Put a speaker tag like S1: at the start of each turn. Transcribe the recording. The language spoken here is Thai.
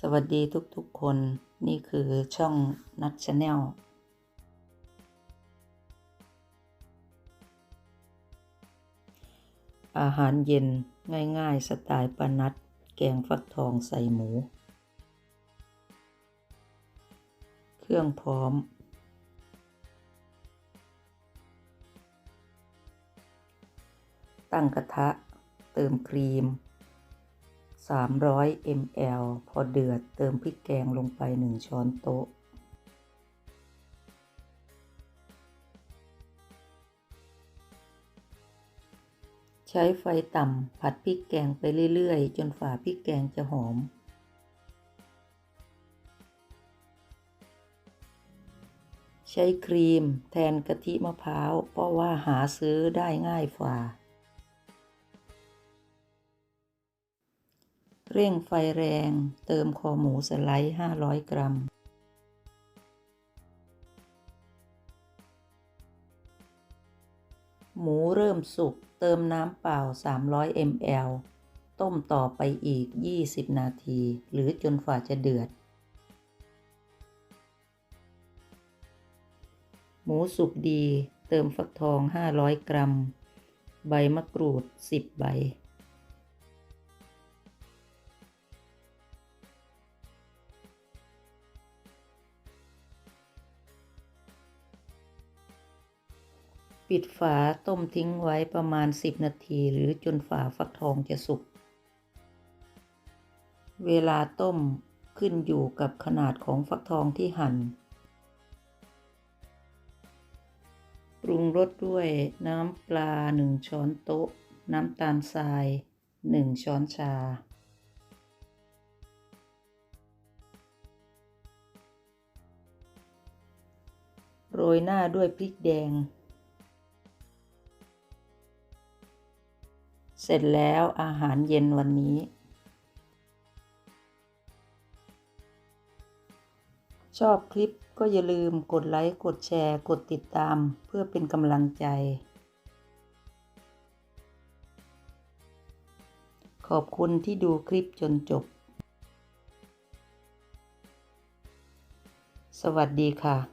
S1: สวัสดีทุกๆคนนี่คือช่องนัดชาแนลอาหารเย็นง่ายๆ สไตล์ปานัด แกงฟักทองใส่หมู เครื่องพร้อม ตั้งกระทะ เติมครีม 300 ml พอเดือดเติมพริกแกงลงไป 1 ช้อนโต๊ะ ใช้ไฟต่ำผัดพริกแกงไปเรื่อยๆ จนฝาพริกแกงจะหอม ใช้ครีมแทนกะทิมะพร้าว เพราะว่าหาซื้อได้ง่ายฝ่า เร่งไฟแรง เติมคอหมูสไลด์ 500 กรัม หมูเริ่มสุก เติมน้ำเปล่า 300 ml ต้มต่อไปอีก 20 นาที หรือจนฝ่าจะเดือด หมูสุกดี เติมฟักทอง 500 กรัม ใบมะกรูด 10 ใบ ปิดฝาต้มทิ้งไว้ประมาณ 10 นาที หรือจนฝาฟักทองจะสุก เวลาต้มขึ้นอยู่กับขนาดของฟักทองที่หั่น ปรุงรสด้วยน้ำปลา 1 ช้อนโต๊ะ น้ำตาลทราย 1 ช้อนชาโรยหน้าด้วยพริกแดง เสร็จแล้วอาหารเย็นวันนี้ ชอบคลิปก็อย่าลืมกดไลค์กดแชร์กดติดตามเพื่อเป็นกำลังใจ ขอบคุณที่ดูคลิปจนจบ สวัสดีค่ะ